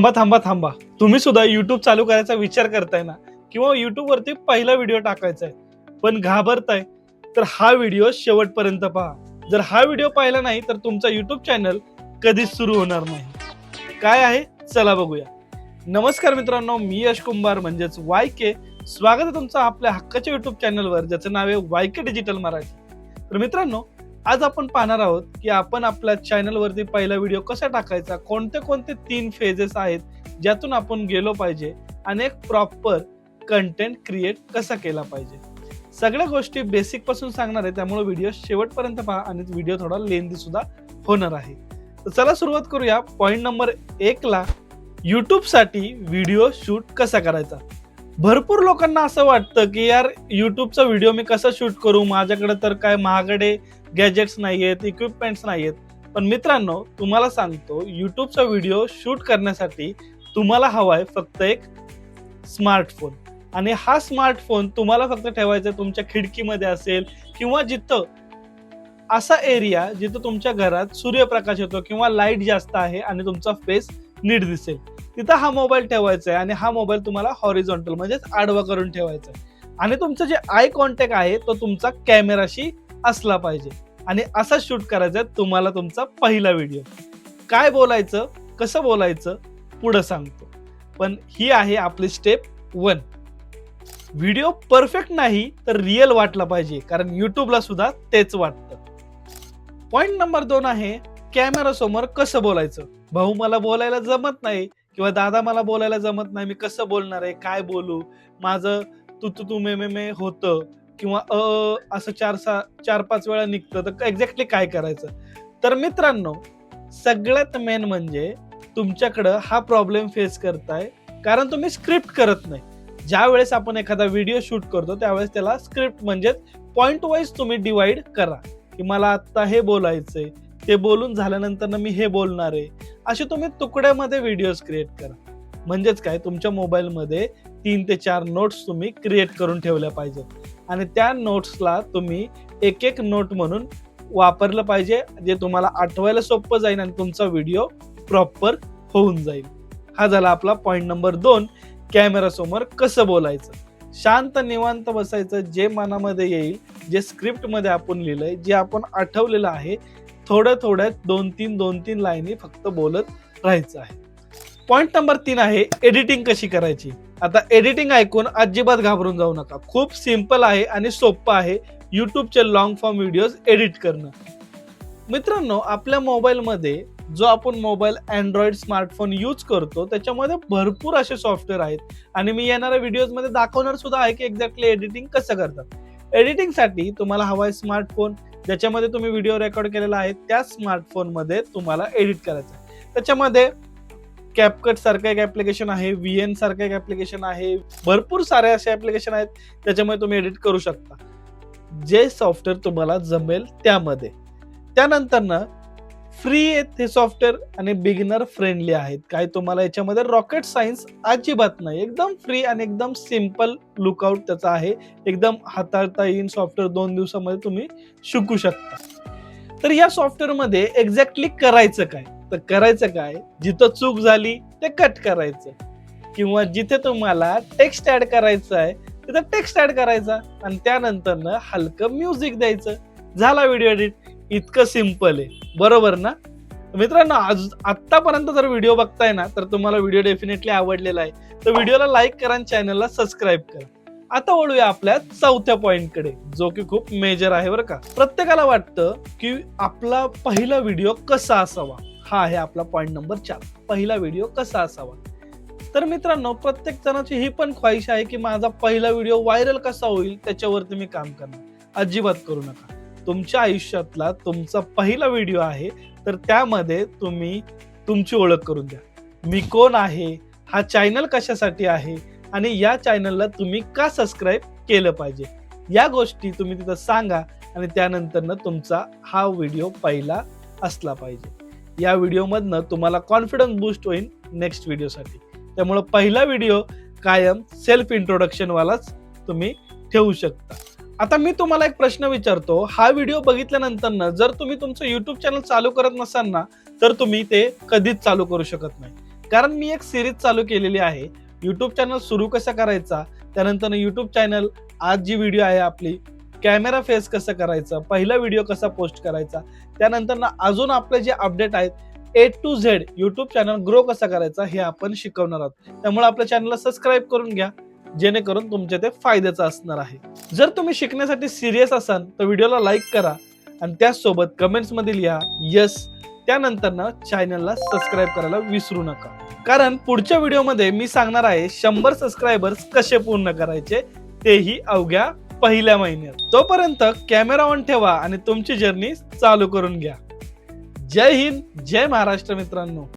थांबा थांबा थांबा. तुम्ही सुद्धा युट्यूब चालू करायचा विचार करताय ना? किंवा युट्यूब वरती पहिला व्हिडिओ टाकायचा आहे पण घाबरताय. तर हा व्हिडिओ शेवटपर्यंत पहा. जर हा व्हिडिओ पाहिला नाही तर तुमचा युट्यूब चॅनल कधीच सुरू होणार नाही. काय आहे? चला बघूया. नमस्कार मित्रांनो मी यश कुंभार म्हणजेच वाय के. स्वागत आहे तुमचं आपल्या हक्काच्या युट्यूब चॅनलवर ज्याचं नाव आहे वाय के डिजिटल मराठी. तर मित्रांनो आज आपण पाहणार आहोत की आपण आपल्या चॅनलवरती पहिला व्हिडिओ कसा टाकायचा कोणते कोणते तीन फेजेस आहेत ज्यातून आपण गेलो पाहिजे आणि एक प्रॉपर कंटेंट क्रिएट कसा केला पाहिजे. सगळ्या गोष्टी बेसिकपासून सांगणार आहे त्यामुळे व्हिडिओ शेवटपर्यंत पहा आणि व्हिडिओ थोडा लेंदी सुद्धा होणार आहे. तर चला सुरुवात करूया. पॉईंट नंबर एक ला व्हिडिओ शूट कसा करायचा? भरपूर लोकांना असं वाटतं की यार युट्यूबचा व्हिडिओ मी कसा शूट करू? माझ्याकडे तर काय महागडे गॅजेट्स नाही आहेत इक्विपमेंट्स नाही आहेत पण मित्रांनो तुम्हाला सांगतो युट्यूबचा व्हिडिओ शूट करण्यासाठी तुम्हाला हवा आहे फक्त एक स्मार्टफोन आणि हा स्मार्टफोन तुम्हाला फक्त ठेवायचा आहे तुमच्या खिडकीमध्ये असेल किंवा जिथं असा एरिया जिथं तुमच्या घरात सूर्यप्रकाश येतो किंवा लाइट जास्त आहे आणि तुमचा फेस नीट दिसेल. तिथं हा मोबाईल ठेवायचा आहे आणि हा मोबाईल तुम्हाला हॉरिझॉन्टल म्हणजेच आडवा करून ठेवायचा आहे आणि तुमचं जे आय कॉन्टॅक्ट आहे तो तुमचा कॅमेराशी असला पाहिजे. आणि असा शूट करायचा आहे तुम्हाला तुमचा पहिला व्हिडिओ. काय बोलायचं कसं बोलायचं पुढं सांगतो. पण ही आहे आपली स्टेप वन. व्हिडिओ परफेक्ट नाही तर रिअल वाटला पाहिजे कारण युट्यूबला सुद्धा तेच वाटतं. पॉइंट नंबर दोन आहे कॅमेरा समोर कसं बोलायचं? भाऊ मला बोलायला जमत नाही किंवा दादा मला बोलायला जमत नाही मी कसं बोलणार आहे काय बोलू? माझं तू तू तू मे मे मे होतं. किंवा अ असं चार सा चार पाच वेळा निघतं तर एक्झॅक्टली काय करायचं? तर मित्रांनो सगळ्यात मेन म्हणजे तुमच्याकडं हा प्रॉब्लेम फेस करताय कारण तुम्ही स्क्रिप्ट करत नाही. ज्या वेळेस आपण एखादा व्हिडिओ शूट करतो त्यावेळेस त्याला स्क्रिप्ट म्हणजेच पॉईंट वाईज तुम्ही डिवाइड करा. की मला आत्ता हे बोलायचंय ते बोलून झाल्यानंतर मी हे बोलणार आहे. असे तुम्ही तुकड्यामध्ये व्हिडिओज क्रिएट करा. म्हणजेच काय? तुमच्या मोबाईलमध्ये तीन ते चार नोट्स तुम्ही क्रिएट करून ठेवल्या पाहिजेत आणि त्या नोट्सला तुम्ही एक एक नोट म्हणून वापरलं पाहिजे जे तुम्हाला आठवायला सोपं जाईल आणि तुमचा व्हिडिओ प्रॉपर होऊन जाईल. हा झाला आपला पॉईंट नंबर दोन कॅमेरासमोर कसं बोलायचं? शांत निवांत बसायचं जे मनामध्ये येईल जे स्क्रिप्टमध्ये आपण लिहिलंय जे आपण आठवलेलं आहे थोड्या थोड्यात दोन तीन दोन तीन लाईनी फक्त बोलत राहायचं आहे. पॉईंट नंबर तीन आहे एडिटिंग कशी करायची? आता एडिटिंग ऐकून अजिबात घाबरून जाऊ नका. खूप सिंपल आहे आणि सोपं आहे युट्यूबचे लॉंग फॉर्म व्हिडिओज एडिट करणं. मित्रांनो आपल्या मोबाईलमध्ये जो आपण मोबाईल अँड्रॉइड स्मार्टफोन यूज करतो त्याच्यामध्ये भरपूर असे सॉफ्टवेअर आहेत. आणि मी येणाऱ्या व्हिडिओजमध्ये दाखवणार सुद्धा आहे की एक्झॅक्टली एडिटिंग कसं करतात. एडिटिंगसाठी तुम्हाला हवा आहे स्मार्टफोन ज्याच्यामध्ये तुम्ही व्हिडिओ रेकॉर्ड केलेला आहे त्या स्मार्टफोनमध्ये तुम्हाला एडिट करायचं आहे. त्याच्यामध्ये कॅपकट सारखं एक ऍप्लिकेशन आहे व्ही एन सारखं एक ऍप्लिकेशन आहे भरपूर सारे असे ऍप्लिकेशन आहेत त्याच्यामुळे तुम्ही एडिट करू शकता. जे सॉफ्टवेअर तुम्हाला जमेल त्यामध्ये. त्यानंतर ना फ्री आहेत हे सॉफ्टवेअर आणि बिगिनर फ्रेंडली आहेत. काय तुम्हाला याच्यामध्ये रॉकेट सायन्स अजिबात नाही. एकदम फ्री आणि एकदम सिंपल लुकआउट त्याचा आहे. एकदम हाताळता येईन सॉफ्टवेअर दोन दिवसामध्ये तुम्ही शिकू शकता. तर या सॉफ्टवेअरमध्ये एक्झॅक्टली करायचं काय? तर करायचं काय? जिथं चूक झाली ते कट करायचं. किंवा जिथे तुम्हाला टेक्स्ट ऍड करायचं आहे तिथं टेक्स्ट ऍड करायचा. आणि त्यानंतर हलकं म्युझिक द्यायचं. झाला व्हिडिओ एडिट इतकं सिंपल आहे. बरोबर ना? मित्रांनो आज आत्तापर्यंत जर व्हिडिओ बघताय ना तर तुम्हाला व्हिडिओ डेफिनेटली आवडलेला आहे. तर व्हिडिओला लाईक करा आणि चॅनलला सबस्क्राईब करा. आता वळूया आपल्या चौथ्या पॉइंटकडे जो की खूप मेजर आहे बरं का. प्रत्येकाला वाटतं की आपला पहिला व्हिडिओ कसा असावा? हा आहे आपला पॉईंट नंबर चार. पहिला व्हिडिओ कसा असावा? तर मित्रांनो प्रत्येक जणाची ही पण ख्वाहिश आहे की माझा पहिला व्हिडिओ व्हायरल कसा होईल त्याच्यावरती मी काम करणार. अजिबात करू नका. तुमच्या आयुष्यातला तुमचा पहिला व्हिडिओ आहे तर त्यामध्ये तुम्ही तुमची ओळख करून द्या. मी कोण आहे? हा चॅनल कशासाठी आहे? आणि या चॅनलला तुम्ही का सबस्क्राईब केलं पाहिजे? या गोष्टी तुम्ही तिथं सांगा आणि त्यानंतरनं तुमचा हा व्हिडिओ पहिला असला पाहिजे. या व्हिडिओमधनं तुम्हाला कॉन्फिडन्स बूस्ट होईल नेक्स्ट व्हिडिओसाठी. त्यामुळं पहिला व्हिडिओ कायम सेल्फ इंट्रोडक्शनवालाच तुम्ही ठेवू शकता. आता मी तुम्हाला एक प्रश्न विचारतो. हा व्हिडिओ बघितल्यानंतर जर तुम्ही तुमचं युट्यूब चॅनल चालू करत नसाल ना तर तुम्ही ते कधीच चालू करू शकत नाही. कारण मी एक सिरीज चालू केलेली आहे. युट्यूब चॅनल सुरू कसा करायचा त्यानंतर युट्यूब चॅनल आज जी व्हिडिओ आहे आपली कॅमेरा फेस कसं करायचं पहिला व्हिडिओ कसा पोस्ट करायचा त्यानंतर ना अजून आपले जे अपडेट आहेत A to Z YouTube channel grow कसा करायचा हे आपण शिकवणार आहोत. त्यामुळे आपल्या चॅनलला सबस्क्राईब करून घ्या जेणेकरून तुमच्या ते फायद्याचं असणार आहे. जर तुम्ही शिकण्यासाठी सिरियस असाल तर व्हिडिओला लाईक करा आणि त्याचसोबत कमेंट्समध्ये लिहा यस त्यानंतर ना चॅनलला सबस्क्राईब करायला विसरू नका. कारण पुढच्या व्हिडिओमध्ये मी सांगणार आहे शंभर सबस्क्रायबर्स कसे पूर्ण करायचे तेही अवघ्या पहिल्या महिन्यात. तोपर्यंत कॅमेरा ऑन ठेवा आणि तुमची जर्नी चालू करून घ्या. जय हिंद जय महाराष्ट्र मित्रांनो.